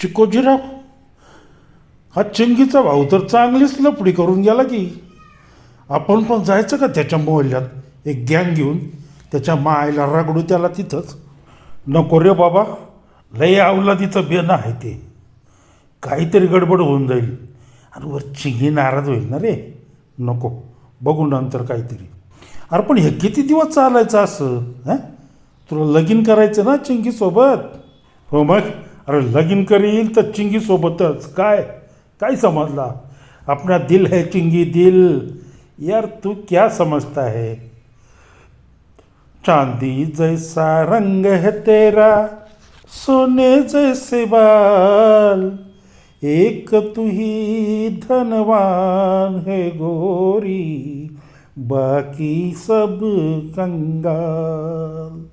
चिकोजीराव हा चिंगीचा भाऊ तर चांगलीच लपडी करून गेला की. आपण पण जायचं का त्याच्या मोहल्ल्यात? एक गँग घेऊन त्याच्या मायला रगडू त्याला तिथंच. नको रे बाबा लय अवलादीचं बेन आहे ते. काहीतरी गडबड होऊन जाईल. आणि वर चिंगी नाराज होईल ना रे? नको बघू नंतर काहीतरी. अरे पण हे किती दिवस चालायचं असं? हां? तुला लगीन करायचं ना चिंगीसोबत? हो मग. अरे लगीन करील तर चिंगीसोबतच. काय? काय समजला? अपना दिल है चिंगी दिल. यार तू क्या समजता है? चांदी जैसा रंग है तेरा सोने जैसे बाल। एक तू ही धनवान है गोरी। बाकी सब कंगाल।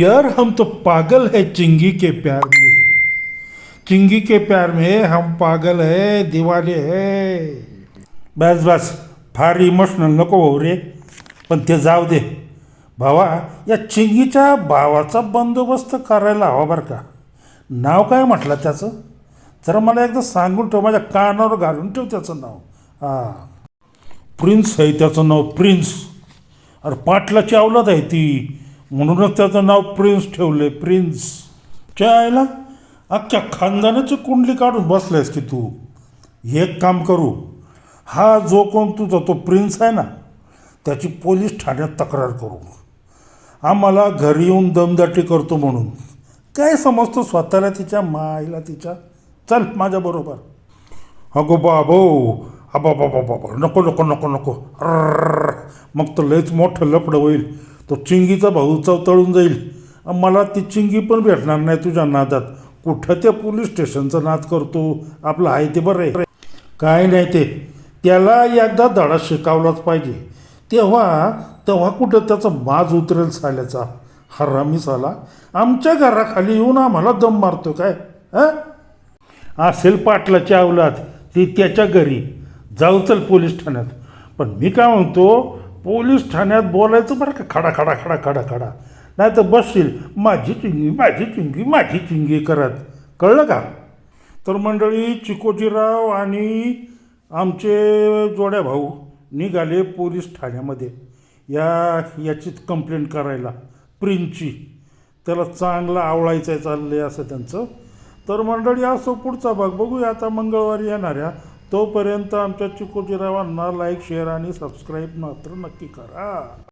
यार हम तो पागल है चिंगी के प्यार में। चिंगी के प्यार में हम पागल है दिवाले है। बस बस फार इमोशनल नको हो रे। पण ते जाऊ दे। भावा या चिंगीच्या भावाचा बंदोबस्त करायला हवा बरं का? नाव काय म्हटलं त्याचं? जरा मला एकदा सांगून ठेव माझ्या कानावर घालून ठेव त्याचं नाव. हां. प्रिन्स आहे त्याचं नाव प्रिन्स. अरे पाटलाची अवलाद आहे ती. म्हणूनच त्याचं नाव प्रिन्स ठेवलं आहे प्रिन्स. आयला अख्ख्या खानदानाची कुंडली काढून बसलायस की तू. एक काम करू. हा जो कोण तुझा तो प्रिन्स आहे ना त्याची पोलीस ठाण्यात तक्रार करू. आम्हाला घरी येऊन दमदाटी करतो म्हणून. काय समजतो स्वतःला तिच्या माईला तिच्या? चल माझ्याबरोबर अगो बाबो अबा बाबा बाबा नको नको नको नको. अर मग तर लयच मोठं लपडं होईल. तो चिंगीचा भाऊ चवतळून जाईल. मला ती चिंगी पण भेटणार नाही तुझ्या नादात. कुठं त्या पोलीस स्टेशनचा नाद करतो? आपलं आहे ते बरं आहे. काय नाही ते. त्याला एकदा धडा शिकावलाच पाहिजे. तेव्हा तेव्हा कुठं त्याचा माज उतरेल साल्याचा? हरामी साला. आमच्या घराखाली येऊन आम्हाला दम मारतो काय? असेल पाटलाची अवलाद ती त्याच्या घरी. जाऊ चल पोलीस ठाण्यात. पण मी काय म्हणतो पोलीस ठाण्यात बोलायचं बरं का खडा खडा खडा खडा खडा. नाही तर बसशील माझी चिंगी माझी चिंगी माझी चिंगी करत. कळलं का? तर मंडळी चिकोजीराव आणि आमचे जोड्या भाऊ निघाले पोलीस ठाण्यामध्ये. या याची कंप्लेंट करायला. प्रिंची त्याला चांगला आवळायचं आहे चाललं आहे असं त्यांचं. तर मंडळी असो पुढचा भाग बघूया. आता मंगळवारी येणाऱ्या तोपर्यंत आमच्या चिकोजीरावांना लाईक शेअर आणि सबस्क्राईब मात्र नक्की करा.